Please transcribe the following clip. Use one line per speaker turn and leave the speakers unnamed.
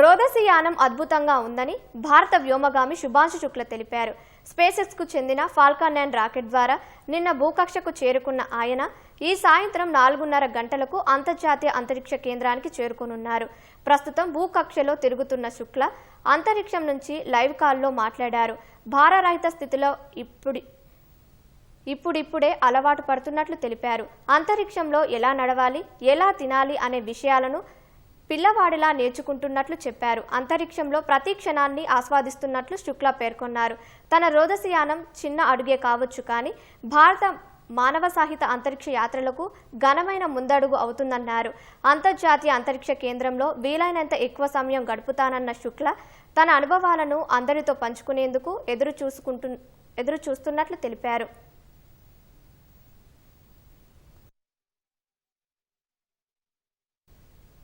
రోదసి యానం అద్భుతంగా ఉందని భారత వ్యోమగామి శుభాంశు శుక్ల తెలిపారు. స్పేసెక్స్కు చెందిన ఫాల్కాన్ నైన్ రాకెట్ ద్వారా నిన్న భూకక్షకు చేరుకున్న ఆయన ఈ సాయంత్రం నాలుగున్నర గంటలకు అంతర్జాతీయ అంతరిక్ష కేంద్రానికి చేరుకోనున్నారు. ప్రస్తుతం భూకక్షలో తిరుగుతున్న శుక్ల అంతరిక్షం నుంచి లైవ్ కాల్లో మాట్లాడారు. భారరహిత స్థితిలో ఇప్పుడు ఇప్పుడిప్పుడే అలవాటు పడుతున్నట్లు తెలిపారు. అంతరిక్షంలో ఎలా నడవాలి ఎలా తినాలి అనే విషయాలను పిల్లవాడిలా నేర్చుకుంటున్నట్లు చెప్పారు. అంతరిక్షంలో ప్రతి క్షణాన్ని ఆస్వాదిస్తున్నట్లు శుక్లా పేర్కొన్నారు. తన రోదసియానం చిన్న అడుగే కావచ్చు కానీ భారత మానవ సాహిత అంతరిక్ష యాత్రలకు ఘనమైన ముందడుగు అవుతుందన్నారు. అంతర్జాతీయ అంతరిక్ష కేంద్రంలో వీలైనంత ఎక్కువ సమయం గడుపుతానన్న శుక్ల తన అనుభవాలను అందరితో పంచుకునేందుకు ఎదురు చూసుకుంటు ఎదురు చూస్తున్నట్లు తెలిపారు.